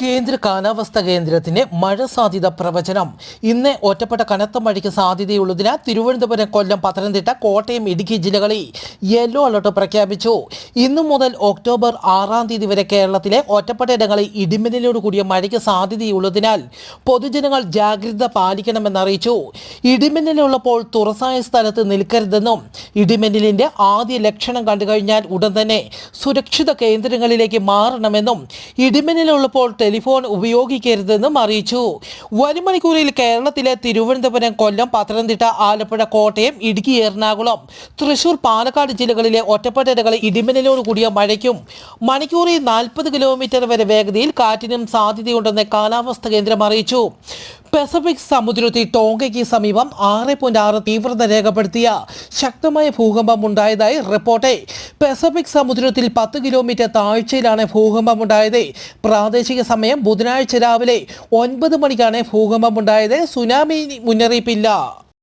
കേന്ദ്ര കാലാവസ്ഥാ കേന്ദ്രത്തിന്റെ മഴ സാധ്യത പ്രവചനം. ഇന്ന് ഒറ്റപ്പെട്ട കനത്ത മഴയ്ക്ക് സാധ്യതയുള്ളതിനാൽ തിരുവനന്തപുരം കൊല്ലം പത്തനംതിട്ട കോട്ടയം ഇടുക്കി ജില്ലകളിൽ യെല്ലോ അലർട്ട് പ്രഖ്യാപിച്ചു. ഇന്നു മുതൽ ഒക്ടോബർ ആറാം തീയതി വരെ കേരളത്തിലെ ഒറ്റപ്പെട്ട ഇടങ്ങളിൽ ഇടിമിന്നലോട് കൂടിയ മഴയ്ക്ക് സാധ്യതയുള്ളതിനാൽ പൊതുജനങ്ങൾ ജാഗ്രത പാലിക്കണമെന്നറിയിച്ചു ഇടിമിന്നലുള്ളപ്പോൾ തുറസായ സ്ഥലത്ത് നിൽക്കരുതെന്നും ഇടിമിന്നലിന്റെ ആദ്യ ലക്ഷണം കണ്ടുകഴിഞ്ഞാൽ ഉടൻ തന്നെ സുരക്ഷിത കേന്ദ്രങ്ങളിലേക്ക് മാറണമെന്നും ഇടിമിന്നലുള്ളപ്പോൾ ടെലിഫോൺ ഉപയോഗിക്കരുതെന്നും അറിയിച്ചു. വരും മണിക്കൂറിൽ കേരളത്തിലെ തിരുവനന്തപുരം കൊല്ലം പത്തനംതിട്ട ആലപ്പുഴ കോട്ടയം ഇടുക്കി എറണാകുളം തൃശൂർ പാലക്കാട് ജില്ലകളിലെ ഒറ്റപ്പെട്ടയിടങ്ങളിൽ ഇടിമിന്നലോട് കൂടിയ മഴയ്ക്കും മണിക്കൂറിൽ നാൽപ്പത് കിലോമീറ്റർ വരെ വേഗതയിൽ കാറ്റിനും സാധ്യതയുണ്ടെന്ന് കാലാവസ്ഥാ കേന്ദ്രം അറിയിച്ചു. പസഫിക് സമുദ്രത്തിൽ ടോങ്കയ്ക്ക് സമീപം ആറ് പോയിന്റ് ആറ് തീവ്രത രേഖപ്പെടുത്തിയ ശക്തമായ ഭൂകമ്പം ഉണ്ടായതായി റിപ്പോർട്ട് പസഫിക് സമുദ്രത്തിൽ പത്ത് കിലോമീറ്റർ താഴ്ചയിലാണ് ഭൂകമ്പം ഉണ്ടായത് പ്രാദേശിക സമയം ബുധനാഴ്ച രാവിലെ ഒൻപത് മണിക്കാണ് ഭൂകമ്പം ഉണ്ടായത് സുനാമി മുന്നറിയിപ്പില്ല.